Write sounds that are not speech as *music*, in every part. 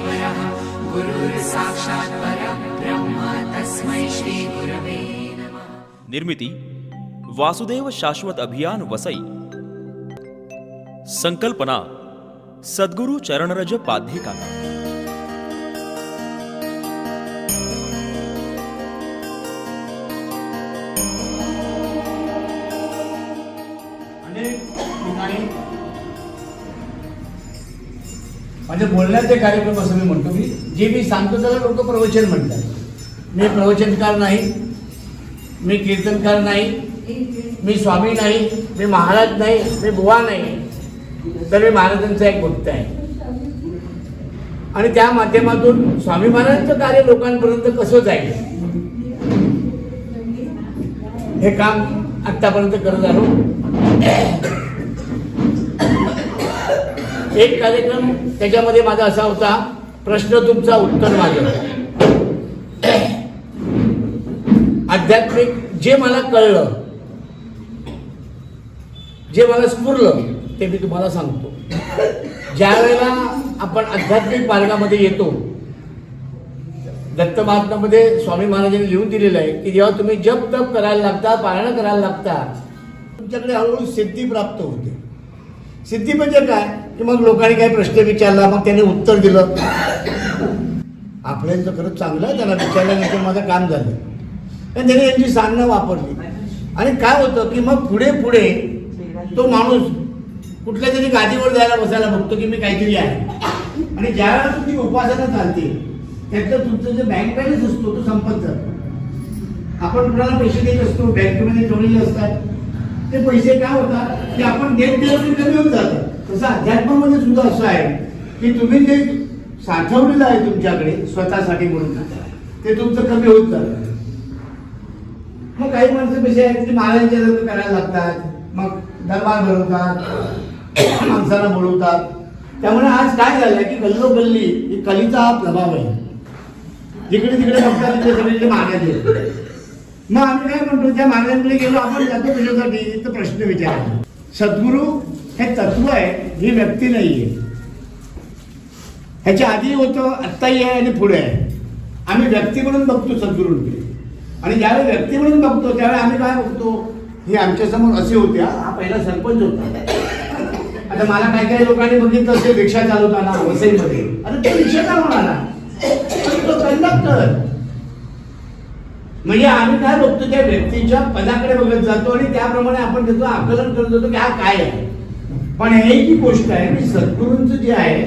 परमेश्वरः गुरुर्साक्षात् परब्रह्म तस्मै श्रीगुरवे नमः। निर्मिती वासुदेव शाश्वत अभियान वसई। संकल्पना सद्गुरु चरणरज पाध्ये काका माझ्या बोलण्याचे कार्यक्रम असं मी म्हणतो. मी जे मी सांगतो त्याला लोक प्रवचन म्हणतात. मी प्रवचनकार नाही. मी कीर्तनकार नाही. मी स्वामी नाही. मी महाराज नाही. मी बुवा नाही. तर मी महाराजांचा एक भक्त आहे. आणि त्या माध्यमातून स्वामी महाराजांचं कार्य लोकांपर्यंत कसं जाईल? हे काम आत्तापर्यंत करत आलो. एक कार्यक्रम त्याच्यामध्ये माझा असा होता प्रश्न तुमचा उत्तर माझं. आध्यात्मिक जे मला कळलं जे मला स्फुरलं ते मी तुम्हाला सांगतो. ज्या वेळेला आपण आध्यात्मिक मार्गामध्ये येतो दत्त महात्म्यामध्ये स्वामी महाराजांनी लिहून दिलेलं आहे की जेव्हा तुम्ही जप तप करायला लागता पारायण करायला लागता तुमच्याकडे हळूहळू सिद्धी प्राप्त होते. सिद्धी म्हणजे काय? की मग लोकांनी काही प्रश्न विचारला मग त्याने उत्तर दिलं. आपल्याचं खरंच चांगलं आहे त्याला विचारल्यानंतर माझं काम झालं. पण त्याने यांची सांगणं वापरली. आणि काय होतं की मग पुढे पुढे तो माणूस कुठल्या तरी गादीवर जायला बसायला बघतो की मी काहीतरी आहे. आणि ज्या वेळेला तुमची उपासना चालते त्यातलं तुमचं जे बँक बॅलन्स असतो तो संपत जातो. आपण कुणाला पैसे देत असतो बँकेमध्ये ठेवलेले असतात. ते पैसे काय होतात? की आपण देत गेलो कमी होत जातात तसं अध्यात्मामध्ये सुद्धा असं आहे की तुम्ही जे साठवलेलं आहे तुमच्याकडे स्वतःसाठी म्हणून ते तुमचं कमी होत जातं. मग काही माणसं कशी आहेत की महाराजांच्या लग्न करायला लागतात मग दरबार भरवतात माणसाला बोलवतात. त्यामुळे आज काय झालंय की गल्लोगल्ली ही कलीचा हा प्रभाव आहे. जिकडे तिकडे बघतात सगळे महाराज मग आम्ही काय म्हणतो त्या महाराजांकडे गेलो आपण जातो कशासाठी तर प्रश्न विचारायचा. सद्गुरू हे तत्व आहे ही व्यक्ती नाही आहे ह्याच्या आधी होतं आत्ताही आहे आणि पुढे आहे. आम्ही व्यक्ती म्हणून बघतो सद्गुरूंकडे. आणि ज्यावेळी व्यक्ती म्हणून बघतो त्यावेळी आम्ही काय बघतो? हे आमच्यासमोर असे होते हा पहिला सरपंच होता. आता मला काही काही लोकांनी बघितलं असेल रिक्षा चालवताना वसईमध्ये. अरे तो रिक्षा चालवणार तो कंडक्टर. म्हणजे आम्ही काय बघतो त्या व्यक्तीच्या पदाकडे बघत जातो आणि त्याप्रमाणे आपण त्याचं आकलन करत जातो की हा काय आहे. पण हे जी गोष्ट आहे की सद्गुरूंचं जे आहे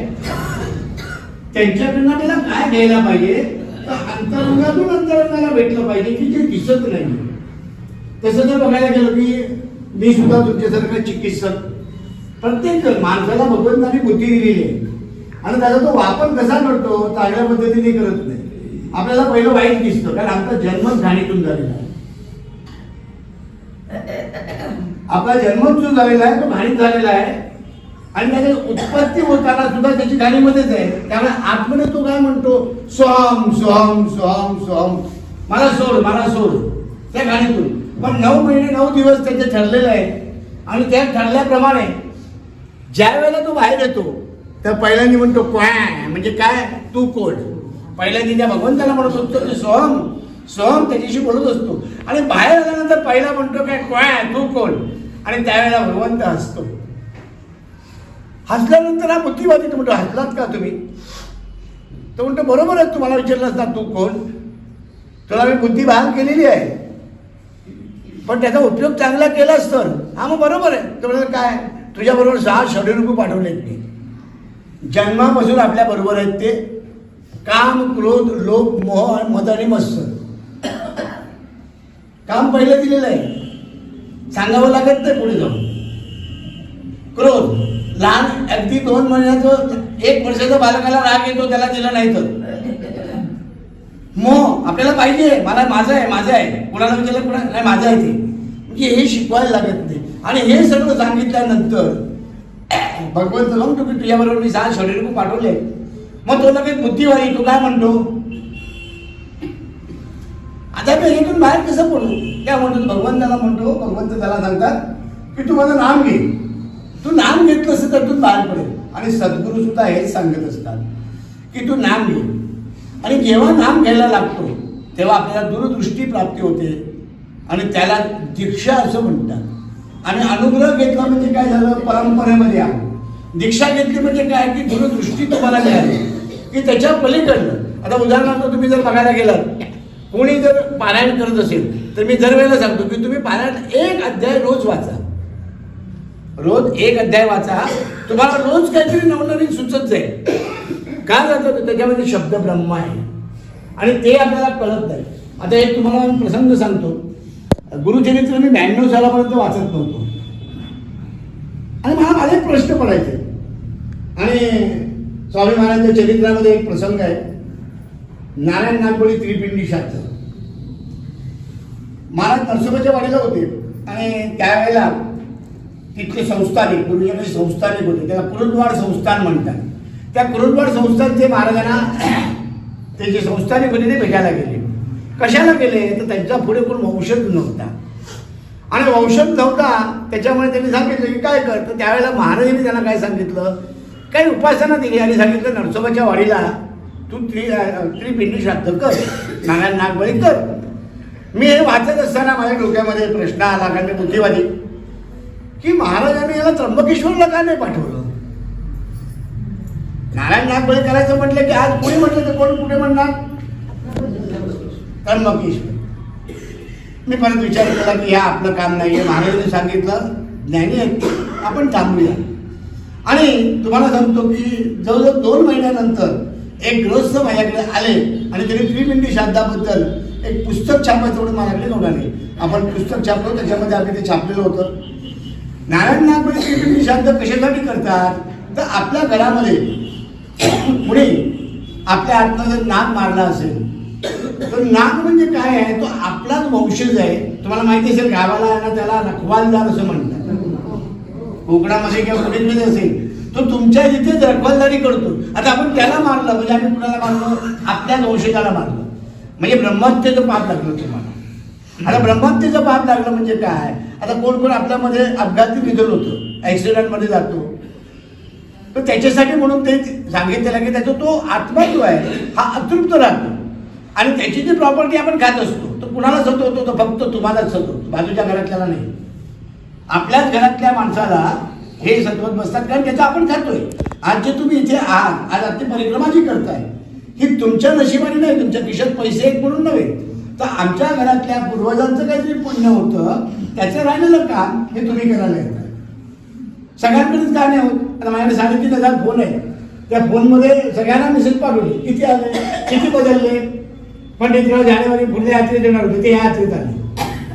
त्यांच्याकडनं आपल्याला काय घ्यायला पाहिजे? तर अंतरंगातून अंतरंगाला भेटलं पाहिजे की जे दिसत नाही. तसं जर बघायला गेलं की मी सुद्धा तुमच्यासारखं चिकित्सक. प्रत्येक माणसाला भगवंतांनी बुद्धी दिलेली आहे. आणि त्याचा तो वापर कसा करतो चांगल्या पद्धतीने करत नाही. आपल्याला पहिलं वाईट दिसतं कारण आमचा जन्मच घाणीतून झालेला आहे. आपला जन्मच जो झालेला आहे तो घाणीत झालेला आहे. आणि त्याची उत्पत्ती होताना सुद्धा त्याची गाणीमध्येच आहे. त्यामुळे आतमध्ये तो काय म्हणतो? सोहम सोहम सोहम सोहम मला सोड मला सोड. त्या गाणीतून पण नऊ महिने नऊ दिवस त्याचे ठरलेलं आहे आणि त्या ठरल्याप्रमाणे ज्या वेळेला तो बाहेर येतो तर पहिल्यांदा म्हणतो क्वॅ म्हणजे काय? तू कोण? पहिल्या त्या भगवंताला म्हणत असतो की सोहम सोहम त्याच्याशी बोलत असतो. आणि बाहेर आल्यानंतर पहिला म्हणतो काय कोण तू कोण? आणि त्यावेळेला भगवंत हसतो. हसल्यानंतर हा बुद्धिवादी तो म्हणतो हसलात का तुम्ही? तो म्हणतो बरोबर आहे तुम्हाला विचारलं असता तू कोण? तुला मी बुद्धी बहाल केलेली आहे. पण त्याचा उपयोग चांगला केलाच तर. हा मग बरोबर आहे. तो म्हणजे काय? तुझ्याबरोबर सहा षडरूप पाठवलेत मी. जन्मापासून आपल्या बरोबर आहेत ते. काम क्रोध लोभ मोह मद आणि मस्त. काम पहिलं दिलेलं आहे. सांगावं लागत नाही पुढे जाऊन. क्रोध. लहान अगदी दोन महिन्याचं एक वर्षाचा बालकाला राग येतो त्याला दिला नाही तर. मोह. आपल्याला पाहिजे. मला माझं आहे माझं आहे. कुणाला विचारलं कुणा नाही माझं आहे ते. म्हणजे हे शिकवायला लागत नाही. आणि हे सगळं सांगितल्यानंतर भगवंत म्हणतो की तुझ्याबरोबर मी सहा शरीर पाठवले मग तो लगेच बुद्धिवारी तू काय म्हणतो? आता मी इथून बाहेर कसं पडू? त्या म्हणतो भगवंताला म्हणतो भगवंत त्याला सांगतात की तू माझं नाम घे. तू नाम घेतलं तर तू बाहेर पडेल. आणि सद्गुरू सुद्धा हेच सांगत असतात की तू नाम घे. आणि जेव्हा नाम घ्यायला लागतो तेव्हा आपल्याला दूरदृष्टी प्राप्ती होते. आणि त्याला दीक्षा असं म्हणतात. आणि अनुग्रह घेतला म्हणजे काय झालं? परंपरेमध्ये आलो दीक्षा घेतली म्हणजे काय? की दूरदृष्टी तुम्हाला मिळाली. की त्याच्या पलीकडनं. आता उदाहरणार्थ तुम्ही जर बघायला गेलात कोणी जर पारायण करत असेल तर मी दरवेळेला सांगतो की तुम्ही पारायण एक अध्याय रोज वाचा. रोज एक अध्याय वाचा. तुम्हाला रोज काहीतरी नवनवीन सुचत जाईल. काय जातं त्याच्यामध्ये शब्द ब्रह्म आहे. आणि ते आपल्याला कळत नाही. आता एक तुम्हाला प्रसंग सांगतो. गुरुचरित्र मी ब्याण्णव सालापर्यंत वाचत नव्हतो. आणि मला माझे प्रश्न पडायचे. आणि स्वामी महाराजांच्या चरित्रामध्ये एक प्रसंग आहे. नारायण नागबळी त्रिपिंडी शास्त्र. महाराज नरसोबाच्या वाडीला होते आणि त्यावेळेला तिथले संस्थानिक पूर्वीकडे संस्थानिक होते त्याला कुरुंदवाड संस्थान म्हणतात. त्या कुरुंदवाड संस्थानचे महाराजांना *clears throat* ते जे संस्थानिक होते ते भेटायला गेले. कशाला गेले? तर त्यांचा पुढे कोण वंशज नव्हता. आणि वंशज नव्हता त्याच्यामुळे त्यांनी सांगितलं की काय कर? तर त्यावेळेला महाराजांनी त्यांना काय सांगितलं? काही उपासना दिली आणि सांगितलं नरसोबाच्या वाडीला तू त्रि त्रिपिंडी श्राद्ध कर नारायण नागबळी कर. मी हे वाचत असताना माझ्या डोक्यामध्ये प्रश्न आला कारण मी बुद्धिवादी. की महाराजांनी याला त्र्यंबकेश्वरला का नाही पाठवलं? नारायण नागबळी करायचं म्हटलं की आज कोणी म्हटलं तर कोण कुठे म्हणणार? त्र्यंबकेश्वर. मी परत विचार केला की हे आपलं काम नाही आहे महाराजांनी सांगितलं ज्ञानी आहेत आपण थांबूया. आणि तुम्हाला सांगतो की जवळजवळ दोन महिन्यानंतर एक गृहस्थ माझ्याकडे आले आणि त्यांनी त्रिपिंडी श्राद्धाबद्दल एक पुस्तक छापायचं म्हणून माझ्याकडे नोंदवले आपण पुस्तक छापलो त्याच्यामध्ये आम्ही ते छापलेलं होतं. नारायण नागपणे त्रिपिंडी श्राद्ध कशासाठी करतात? तर आपल्या घरामध्ये *coughs* पुढे आपल्या आतनं जर नाग मारला असेल तर नाग म्हणजे काय आहे? तो आपलाच वंशज आहे. तुम्हाला माहिती असेल गावाला त्याला रखवालदार असं म्हणतात. कोकणामध्ये किंवा पुढे असेल तो तुमच्या इथेच रखवालदारी करतो. आता आपण त्याला मारलं म्हणजे आम्ही कुणाला मारलो? आपल्याच वंशजाला मारलं. म्हणजे ब्रह्महत्येचं पाप लागलं तुम्हाला. आता ब्रह्महत्येचं पाप लागलं म्हणजे काय? आता कोण कोण आपल्यामध्ये अपघाती निधन होतं ॲक्सिडेंटमध्ये जातो. तर त्याच्यासाठी म्हणून ते सांगितलेलं की त्याचा तो आत्मा जो आहे हा अतृप्त राहतो. आणि त्याची जी प्रॉपर्टी आपण खात असतो तो कुणाला सतवतो तो फक्त तुम्हालाच सतवतो. बाजूच्या घरातल्याला नाही. आपल्याच घरातल्या माणसाला हे सत्वत बसतात कारण त्याचं आपण खातोय. आज जे तुम्ही इथे आहात आज आपली परिक्रमा जी करताय ही तुमच्या नशिबाने नाही तुमच्या खिशात पैसे एक म्हणून नव्हे. तर आमच्या घरातल्या पूर्वजांचं काहीतरी पुण्य होतं त्याचं राहिलेलं काम हे तुम्ही करायला येतात सगळ्यांकडेच का नाही होत? आता माझ्याकडे साडेतीन हजार फोन आहे त्या फोनमध्ये सगळ्यांना मेसेज पाठवले किती आले किती बदलले? पंडितराव जानेवारी पुढे यात्रेत येणार होते ते यात्रेत आले.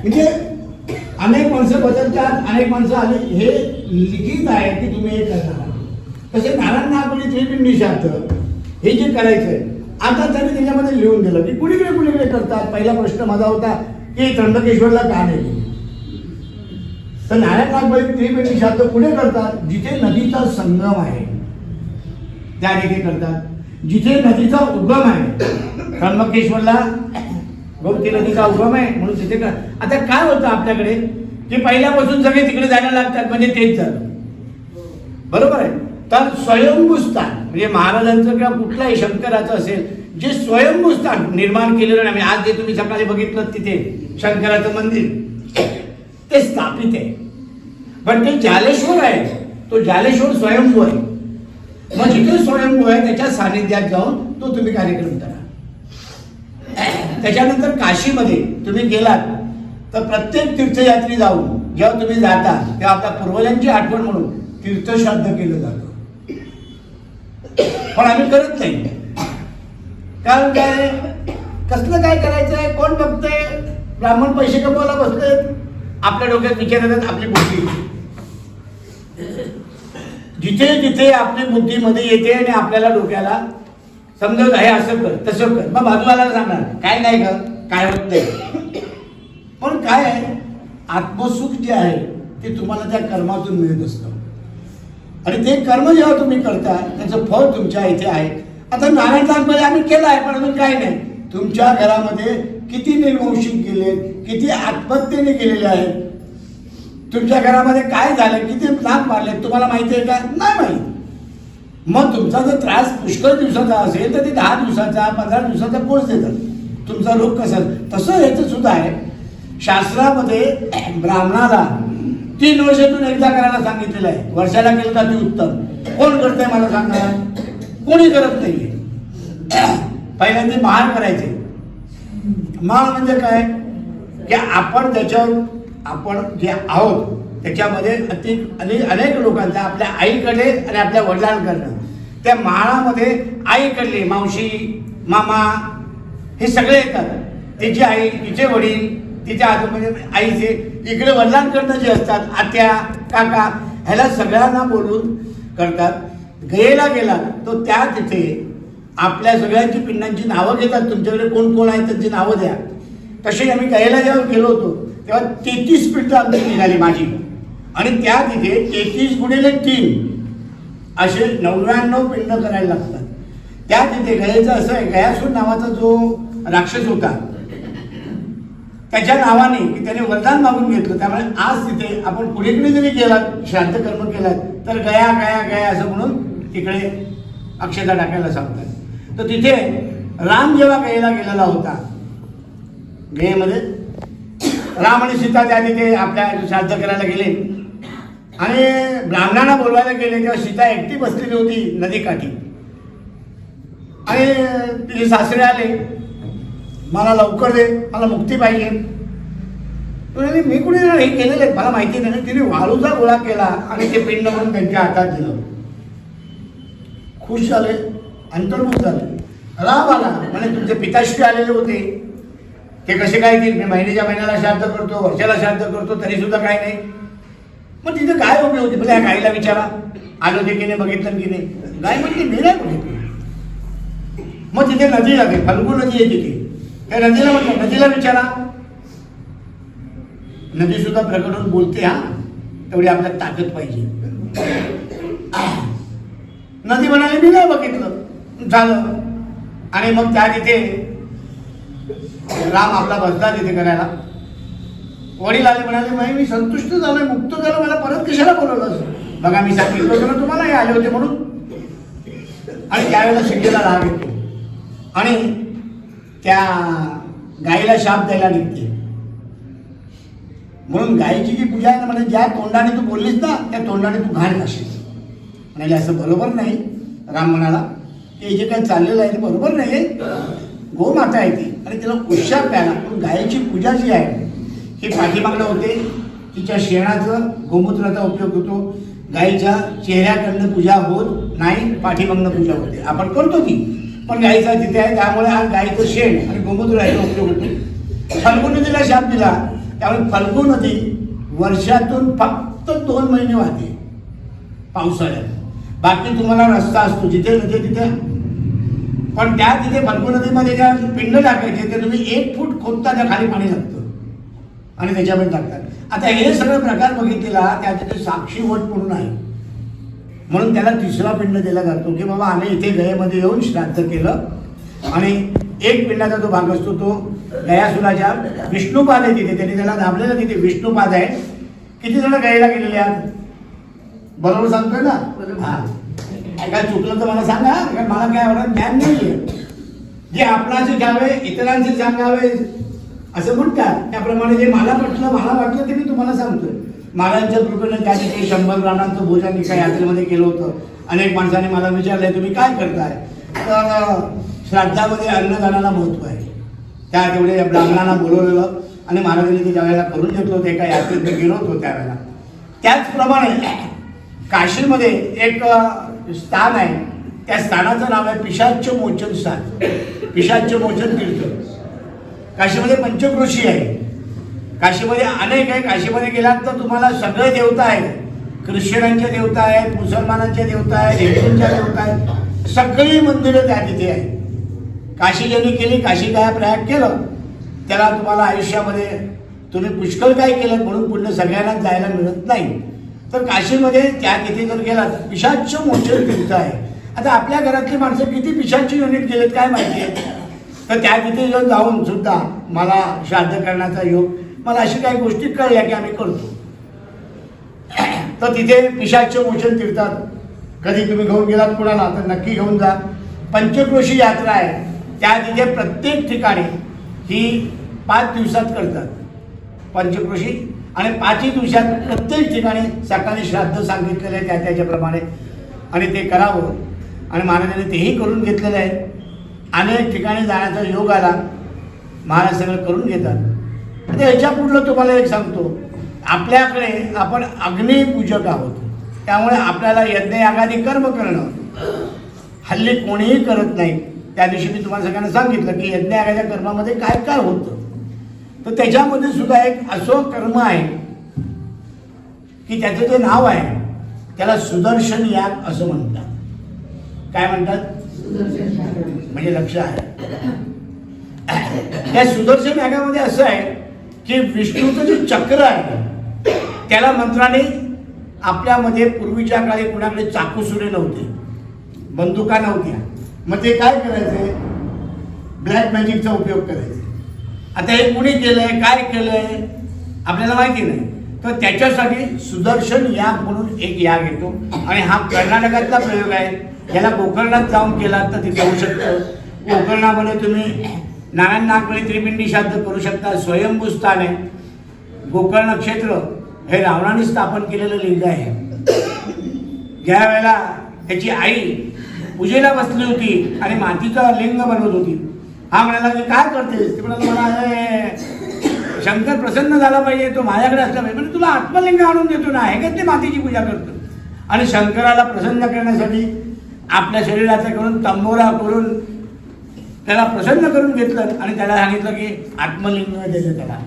म्हणजे अनेक माणसं बदलतात अनेक माणसं आली हे लिखित आहे की तुम्ही हे करणार तसे नारायण नागपुरी त्रिपिंडी शांत हे जे करायचं आहे आता त्यांनी त्याच्यामध्ये लिहून दिलं की कुणीकडे कुणीकडे करतात. पहिला प्रश्न माझा होता की त्र्यंबकेश्वरला का नाही? तर नारायण नागबळी त्रिपिंडी शांत कुठे करतात? जिथे नदीचा संगम आहे त्या ठिकाणी करतात. जिथे नदीचा उगम आहे त्र्यंबकेश्वरला गौती नदीचा उगम आहे म्हणून तिथे का आता काय होतं आपल्याकडे? की पहिल्यापासून सगळे तिकडे जायला लागतात म्हणजे तेच झालं. बरोबर आहे? तर स्वयंभू स्थान म्हणजे महाराजांचं किंवा कुठलाही शंकराचं असेल जे स्वयंभू स्थान निर्माण केलेलं नाही. आज जे तुम्ही सकाळी बघितलं तिथे शंकराचं मंदिर ते स्थापित आहे. पण ते जालेश्वर आहे. तो जालेश्वर स्वयंभू आहे. मग जिथे स्वयंभू आहे त्याच्या सानिध्यात जाऊन तो तुम्ही कार्यक्रम करा. त्याच्यानंतर काशीमध्ये तुम्ही गेलात तर प्रत्येक तीर्थयात्री जाऊन जेव्हा तुम्ही जाता तेव्हा आपल्या पूर्वजांची आठवण म्हणून तीर्थश्राद्ध केलं जातं. पण आम्ही करत नाही. कारण काय? कसलं काय करायचंय? कोण बघतंय? ब्राह्मण पैसे कमवायला बसले आपल्या डोक्यात विचार येतात आपली बुद्धी. जिथे जिथे आपली बुद्धीमध्ये येते आणि आपल्याला डोक्याला समजवत आहे असं कर तसं कर. मग बाजूवाला सांगणार काय नाही का काय होत नाही. पण काय आहे? आत्मसुख जे आहे ते तुम्हाला त्या कर्मातून मिळत असतं. आणि ते कर्म जेव्हा तुम्ही करता त्याचं फळ तुमच्या इथे आहे. आता नारायणदाखमध्ये आम्ही केलं आहे पण अजून काय नाही. तुमच्या घरामध्ये किती निर्वंशिक गेले किती आत्महत्येने गेलेले आहेत. तुमच्या घरामध्ये काय झालं किती लाभ मारले तुम्हाला माहिती आहे का? नाही माहिती. मग तुमचा जर त्रास पुष्कळ दिवसाचा असेल तर ते दहा दिवसाचा पंधरा दिवसाचा कोर्स देतात. तुमचा रोग कसा? तसं ह्याचं सुद्धा आहे. शास्त्रामध्ये *clears throat* ब्राह्मणाला तीन वर्षातून एकदा करायला सांगितलेलं आहे. वर्षाला केलं का ती उत्तम. कोण करतंय मला सांगणार कोणी करत नाहीये. *clears throat* पहिल्यांदा महान करायचे. महान म्हणजे काय? की आपण त्याच्यावर आपण जे आहोत त्याच्यामध्ये अति अनेक अनेक लोकांचा आपल्या आईकडे आणि आपल्या वडिलांकडनं त्या माळामध्ये आईकडले मावशी मामा हे सगळे येतात. तिची आई तिचे वडील तिच्या आजू म्हणजे आईचे इकडे वडिलांकडनं जे असतात आत्या काका ह्याला सगळ्यांना बोलून करतात. गेला गेला तो त्या तिथे आपल्या सगळ्यांची पिंडांची नावं घेतात. तुमच्याकडे कोण कोण आहेत त्यांची नावं द्या. तशी आम्ही गयेला जेव्हा गेलो होतो तेव्हा तेहतीस पिंड आमची निघाली माझी. आणि त्या तिथे तेहतीस गुणिले तीन. असे नव्याण्णव पिंड करायला लागतात. त्या तिथे गयेचं असं आहे गयासूर नावाचा जो राक्षस होता त्याच्या नावाने की त्याने वरदान मागून घेतलं. त्यामुळे आज तिथे आपण पुढेकडे जरी गेलात शांत कर्म केलात तर गया गया गया असं म्हणून तिकडे अक्षता टाकायला सांगतात. तर तिथे राम जेव्हा गयेला गेलेला होता गयेमध्ये राम आणि सीता त्या तिथे आपल्या श्राद्ध करायला गेले. आणि ब्राह्मणांना बोलवायला गेले तेव्हा सीता एकटी बसलेली होती नदीकाठी. आणि तिचे सासरे आले मला लवकर दे मला मुक्ती पाहिजे. तुम्ही मी कुठे हे केलेलं आहे? मला माहिती नाही. तिने वाळूचा गोळा केला आणि ते पिंड म्हणून त्यांच्या हातात दिलं. खुश झाले अंतर्मुख झाले. राम आला. म्हणजे तुमचे पिताश्री आलेले होते. ते कसे काय की मी महिन्याच्या महिन्याला श्राद्ध करतो वर्षाला श्राद्ध करतो तरी सुद्धा काही नाही. मग तिथे काय उभी होती? म्हणजे या गाईला विचारा. आलो ते की नाही बघितलं की नाही गाय म्हणते मी नाही मग तिथे नदी लागेल फल्गू नदी आहे तिथे. त्या नदीला म्हटलं नदीला विचारा. नदी सुद्धा प्रकट होऊन बोलते हा तेवढी आपल्याला ताकद पाहिजे. नदी म्हणाली मी नाही बघितलं. झालं. आणि मग त्या तिथे राम आपला बसला तिथे करायला. वडील आले म्हणाले माही मी संतुष्ट झालोय मुक्त झालो मला परत कशाला बोलवलं बघा मी सांगितलं होतं ना तुम्हाला हे आले होते म्हणून. आणि त्यावेळेला शिकेला राग येतो आणि त्या गाईला शाप द्यायला निघते. म्हणून गायीची जी पूजा आहे ना म्हणजे ज्या तोंडाने तू बोललीस ना त्या तोंडाने तू घाण खाशील म्हणाले असं बरोबर नाही. राम म्हणाला हे जे काही चाललेलं आहे ते बरोबर नाही गोमाता आहे ती. आणि तिला उशाप प्याला पण गायीची पूजा जी आहे हे पाठीमागणं होते. तिच्या शेणाचं गोमूत्राचा उपयोग होतो. गाईच्या चेहऱ्याकडनं पूजा होत नाही पाठीमागणं पूजा होते. आपण करतो ती. पण गाईचा तिथे आहे त्यामुळे हा गाईचं शेण आणि गोमूत्र याचा उपयोग होतो. फल्गुन नदीला शाप दिला. त्यामुळे फाल्गू नदी वर्षातून फक्त दोन महिने वाहते. पावसाळ्यात. बाकी तुम्हाला रस्ता असतो. जिथे नदी तिथे. पण त्या तिथे फाल्गू नदीमध्ये ज्या पिंड टाकायचे ते तुम्ही एक फूट खोदता त्या खाली पाणी लागतं. आणि त्याच्यामध्ये टाकतात. आता हे सगळे प्रकार बघितलेला त्या साक्षी वट म्हणून आहे. म्हणून त्याला तिसरा पिंड दिला जातो की बाबा आम्ही इथे गयेमध्ये येऊन श्राद्ध केलं. आणि एक पिंडाचा जो भाग असतो तो गयासुराच्या विष्णुपाद आहे तिथे. त्यांनी त्याला दाबलेला तिथे विष्णुपाद आहे. किती जण गयेला गेलेले आहेत? बरोबर सांगतोय ना? हा. काय चुकलं तर मला सांगा कारण मला काय आवडत ज्ञान नाही जे आपणाचे घ्यावे इतरांचे सांगावे असं म्हणतात. त्याप्रमाणे जे मला म्हटलं मला वाटलं ते मी तुम्हाला सांगतोय. महाराजांच्या कृपेनं त्या ते शंभर राणांचं भोजन एका यात्रेमध्ये केलं होतं. अनेक माणसांनी मला विचारलंय तुम्ही काय करताय? तर श्राद्धामध्ये अन्नदानाला महत्त्व आहे. त्या तेवढे ब्राह्मणांना बोलवलेलं आणि महाराजांनी ते ज्यावेळेला करून घेतलं होतं एका यात्रेत गेलो होतो त्यावेळेला. त्याचप्रमाणे काशीमध्ये एक स्थान आहे. त्या स्थानाचं नाव आहे पिशाच्य मोचन स्थान. पिशाच्य मोचन तीर्थ. काशीमध्ये पंचक्रोशी आहे. काशीमध्ये अनेक आहे. काशीमध्ये गेलात तर तुम्हाला सगळे देवता आहेत. ख्रिश्चनांच्या देवता आहेत मुसलमानांच्या देवता आहेत हिंदूंच्या देवता आहेत. सगळी मंदिरं त्या तिथे आहेत. काशी ज्यांनी केली काशी काय प्रयाग केलं त्याला तुम्हाला आयुष्यामध्ये तुम्ही पुष्कळ काय केलं म्हणून पुण्य सगळ्यांनाच जायला मिळत नाही. तर काशीमध्ये त्या तिथे जर गेलात पिशाच्च मोठे तीर्थ आहे. आता आपल्या घरातली माणसं किती पिशाची युनिट गेलेत काय माहिती? आहे तर त्या तिथे जाऊन सुद्धा मला श्राद्ध करण्याचा योग मला अशी काही गोष्टी कळल्या की आम्ही करतो. तर तिथे पिशाचे मोचन तीर्थात कधी तुम्ही घेऊन गेलात कुणाला तर नक्की घेऊन जा. पंचक्रोशी यात्रा आहे त्या तिथे प्रत्येक ठिकाणी ही पाच दिवसात करतात. पंचक्रोशी आणि पाचही दिवसात प्रत्येक ठिकाणी सकाळी श्राद्ध सांगितलेलं आहे त्या त्याच्याप्रमाणे. आणि ते करावं. आणि महाराजांनी तेही करून घेतलेलं आहे. अनेक ठिकाणी जाण्याचा योग आला. महाराज सगळं करून घेतात. आता ह्याच्या पुढलं तुम्हाला एक सांगतो. आपल्याकडे आपण अग्निपूजक आहोत. त्यामुळे आपल्याला यज्ञयागादी कर्म करणं. हल्ली कोणीही करत नाही. त्या दिवशी मी तुम्हाला सगळ्यांना सांगितलं की यज्ञयागाच्या कर्मामध्ये काय काय होतं. तर त्याच्यामध्ये सुद्धा एक असं कर्म आहे. की त्याचं जे नाव आहे त्याला सुदर्शन याग असं म्हणतात. काय म्हणतात? म्हणजे लक्ष आहे त्या सुदर्शन यागामध्ये असं आहे की विष्णूचं जे चक्र आहे त्याला मंत्राने आपल्यामध्ये पूर्वीच्या काळी कुणाकडे चाकूसुरे नव्हते बंदुका नव्हत्या. मग ते काय करायचे? ब्लॅक मॅजिकचा उपयोग करायचे. आता हे कुणी केलंय? काय केलंय? आपल्याला माहिती नाही. तर त्याच्यासाठी सुदर्शन याग म्हणून एक याग येतो. आणि हा कर्नाटकातला प्रयोग आहे. याला गोकर्णात जाऊन केला तर ते जाऊ शकतं. गोकर्णामध्ये तुम्ही नारायण नागबळी त्रिपिंडी श्राद्ध करू शकता स्वयंभू स्थान आहे. गोकर्ण क्षेत्र हे रावणाने स्थापन केलेलं लिंग आहे. ज्या वेळेला त्याची आई पूजेला बसली होती आणि मातीचा लिंग बनवत होती हा म्हणाला की काय करतेस? ते म्हणाला मला शंकर प्रसन्न झाला पाहिजे तो माझ्याकडे असला पाहिजे म्हणजे तुला आत्मलिंग आणून देतो ना हे का ते मातीची पूजा करतो? आणि शंकराला प्रसन्न करण्यासाठी आपल्या शरीराचं करून तंबोरा करून त्याला प्रसन्न करून घेतलं आणि त्याला सांगितलं की आत्मलिंग दिलं त्याला.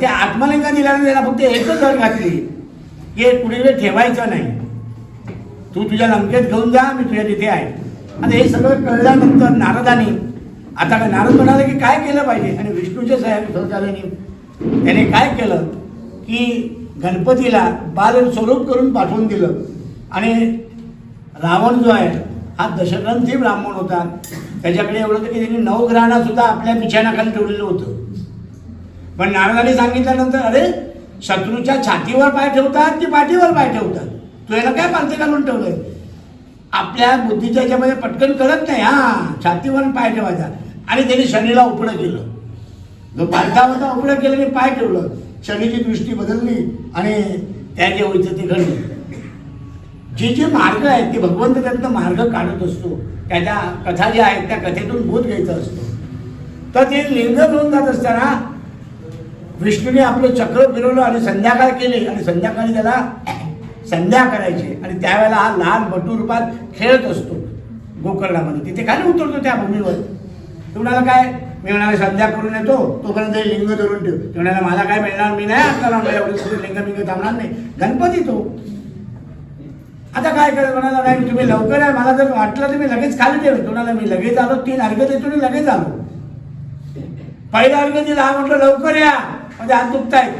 त्या आत्मलिंग दिल्याने त्याला फक्त एकच घर घातली. की हे वेळ ठेवायचं नाही. तू तुझ्या लंकेत घेऊन जा मी तुझ्या तिथे आहे. आणि हे सगळं कळल्यानंतर नारदानी आता काय नारद म्हणाले की काय केलं पाहिजे? आणि विष्णूच्या साहेब शौचालयाने त्याने काय केलं? की गणपतीला बाल स्वरूप करून पाठवून दिलं. आणि रावण जो आहे हा दशरथी ब्राह्मण होता. त्याच्याकडे एवढं होतं की त्यांनी नवग्रहांना सुद्धा आपल्या बिछाण्याखाली ठेवलेलं होतं. पण नारदाने सांगितल्यानंतर अरे शत्रूच्या छातीवर पाय ठेवतात की पाठीवर पाय ठेवतात? तू याला काय पालथे घालून ठेवलंय? आपल्या बुद्धीच्या याच्यामध्ये पटकन कळत नाही हा छातीवर पाय ठेवायचा. आणि त्यांनी शनीला उपडं केलं. जो पालथा होता उपडं केलं आणि पाय ठेवलं. शनीची दृष्टी बदलली आणि त्या जे होईचं ते घडलं. जे जे मार्ग आहेत ते भगवंत त्यातनं मार्ग काढत असतो. त्याच्या कथा ज्या आहेत त्या कथेतून बोध घ्यायचा असतो. तर ते लिंग घेऊन जात असताना विष्णूने आपलं चक्र फिरवलं आणि संध्याकाळ केली. आणि संध्याकाळी त्याला संध्या करायची. आणि त्यावेळेला हा लहान बटू रूपात खेळत असतो गोकर्णामध्ये. तिथे खाली उतरतो त्या भूमीवर. तो काय? मी म्हणाले संध्या करून येतो. तोपर्यंत हे लिंग धरून ठेव. ते म्हणाला मला काय मिळणार? मी नाही असणार लावणार लिंग बिंग थांबणार नाही. गणपती तो. आता काय करत म्हणाला नाही तुम्ही लवकर आहे मला जर वाटलं तर मी लगेच खाली देऊ तुम्हाला मी लगेच आलो. तीन अर्घ देतो मी लगेच आलो. पहिला अर्घ दिला. हा म्हटलं लवकर या. म्हणजे हात दुखतायत.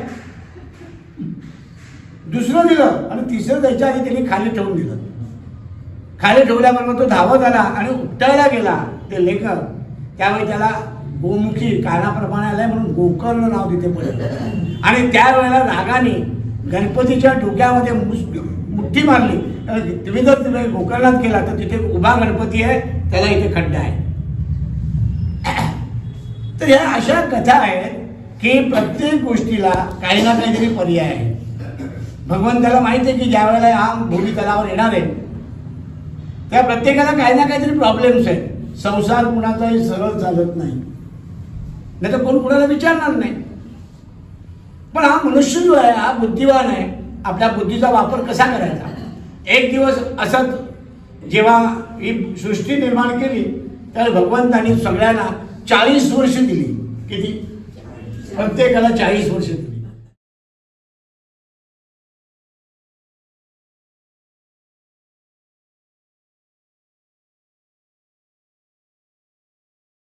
दुसरं दिलं आणि तिसरं द्यायच्या आधी त्यांनी खाली ठेवून दिलं. खाली ठेवल्याबरोबर तो धावत आला आणि उपटायला गेला. ते लेखक त्यावेळी त्याला गोमुखी कानाप्रमाणे आलाय म्हणून गोकर्ण नाव तिथे पडलं. आणि त्यावेळेला रागाने गणपतीच्या डोक्यामध्ये मुस- मुठ्ठी मारली. तुम्ही जर तुम्ही गोकर्णात केला तर तिथे उभा गणपती आहे त्याला इथे खड्डा आहे. *coughs* तर ह्या अशा कथा आहेत की प्रत्येक गोष्टीला काही ना काहीतरी पर्याय आहे. भगवंताला माहीत आहे की ज्या वेळेला हा भूमी तलावर येणार आहे त्या प्रत्येकाला काही ना काहीतरी प्रॉब्लेम्स आहेत. संसार कुणाचाही सरळ चालत नाही. नाही तर कोण कुणाला विचारणार नाही. पण हा मनुष्य जो आहे हा बुद्धिवान आहे आपल्या बुद्धीचा वापर कसा करायचा? एक दिवस असंच जेव्हा ही सृष्टी निर्माण केली तर भगवंतानी सगळ्यांना चाळीस वर्ष दिली. किती? प्रत्येकाला चाळीस वर्ष दिली.